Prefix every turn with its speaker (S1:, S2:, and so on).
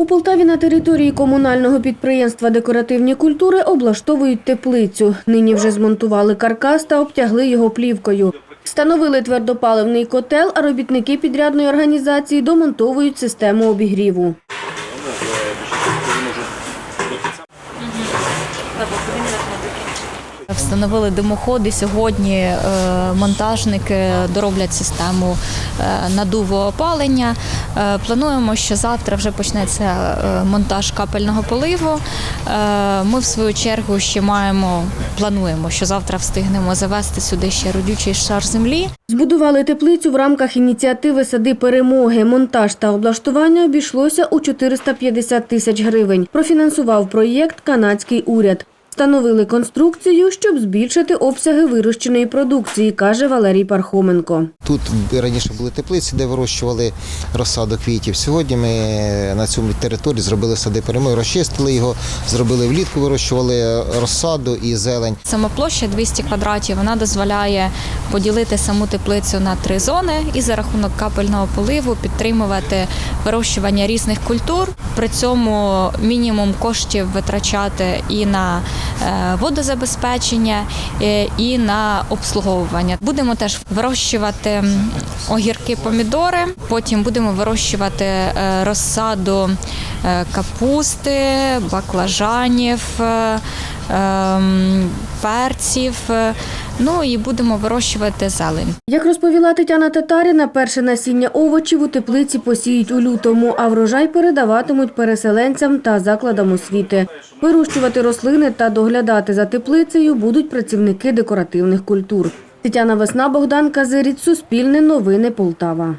S1: У Полтаві на території комунального підприємства Декоративні культури облаштовують теплицю. Нині вже змонтували каркас та обтягли його плівкою. Встановили твердопаливний котел, а робітники підрядної організації домонтовують систему обігріву.
S2: Встановили димоходи. Сьогодні е, монтажники дороблять систему е, надуву опалення. Е, Плануємо, що завтра вже почнеться монтаж капельного поливу. Ми в свою чергу ще маємо, плануємо, що завтра встигнемо завести сюди ще родючий шар землі.
S1: Збудували теплицю в рамках ініціативи «Сади перемоги». Монтаж та облаштування обійшлося у 450 тисяч гривень. Профінансував проєкт канадський уряд. Встановили конструкцію, щоб збільшити обсяги вирощеної продукції, каже Валерій Пархоменко.
S3: Тут раніше були теплиці, де вирощували розсаду квітів. Сьогодні ми на цьому території зробили сади перемоги, розчистили його, зробили влітку, вирощували розсаду і зелень.
S2: Сама площа 200 квадратів. Вона дозволяє поділити саму теплицю на три зони і за рахунок капельного поливу підтримувати вирощування різних культур. При цьому мінімум коштів витрачати і на е, водозабезпечення, е, і на обслуговування. Будемо теж вирощувати огірки, помідори. Потім будемо вирощувати е, розсаду капусти, баклажанів. ем, перців. Ну і будемо вирощувати зелень.
S1: Як розповіла Тетяна Татаріна, перше насіння овочів у теплиці посіють у лютому, а врожай передаватимуть переселенцям та закладам освіти. Вирощувати рослини та доглядати за теплицею будуть працівники декоративних культур. Тетяна Весна, Богдан Казиріць, Суспільне новини Полтава.